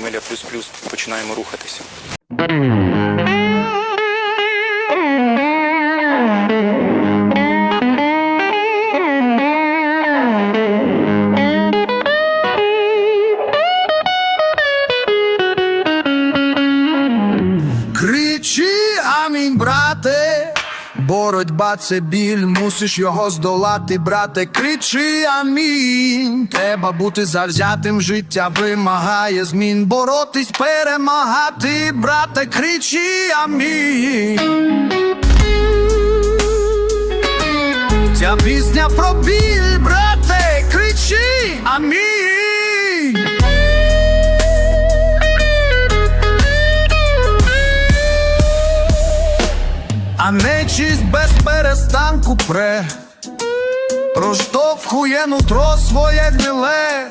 Емеля плюс плюс починаємо рухатися. Боротьба це біль, мусиш його здолати, брате. Кричи, амінь. Треба бути завзятим, життя вимагає змін. Боротись, перемагати, брате, кричи, амінь. Ця пісня про біль, А без перестанку пре, проштовхує нутро своє гниле,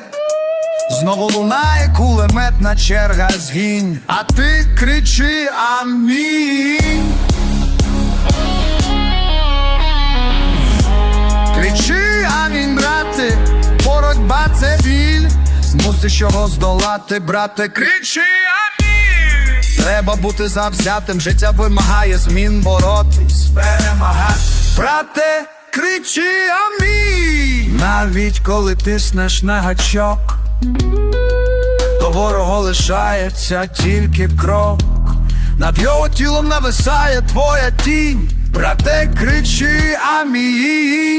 знову лунає кулеметна черга згінь, а ти кричи амінь. Кричи амінь, брате, боротьба це біль, змусиш його здолати, брате, кричи. Треба бути завзятим, життя вимагає змін, боротись, перемагати. Брате, кричи амінь. Навіть коли тиснеш на гачок, до ворога лишається тільки крок. Над його тілом нависає твоя тінь. Брате, кричи амінь.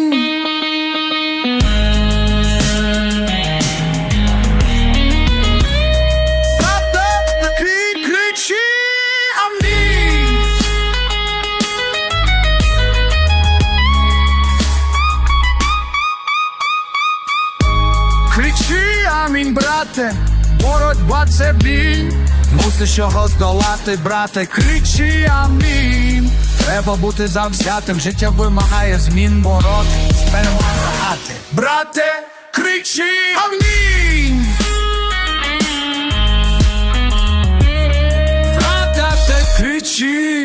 Брате, боротьба це біль. Мусиш його здолати, брате, кричи амінь. Треба бути завзятим, життя вимагає змін, боротись, перемагати. Брате, кричи амінь. Брате, кричи.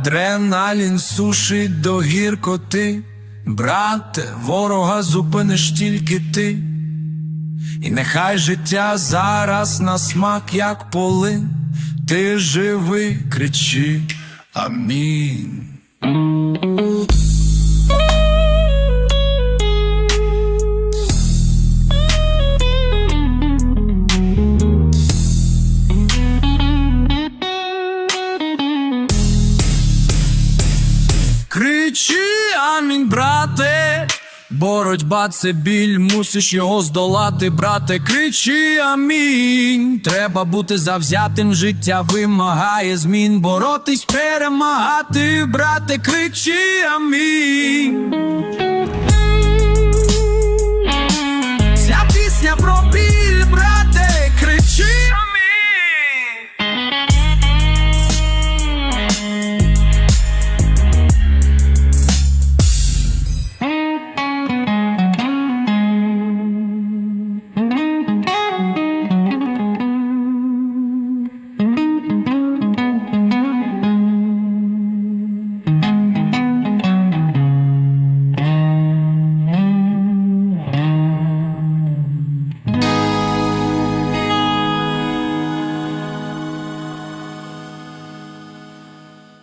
Адреналін сушить до гіркоти, брате, ворога зупиниш тільки ти. І нехай життя зараз на смак, як полин, ти живи, кричи амінь. Кричи, амінь, брате. Боротьба це біль, мусиш його здолати, брате. Кричи амінь. Треба бути завзятим, життя вимагає змін. Боротись, перемагати, брате, кричи амінь.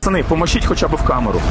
Пацани, поможіть хоча б в камеру.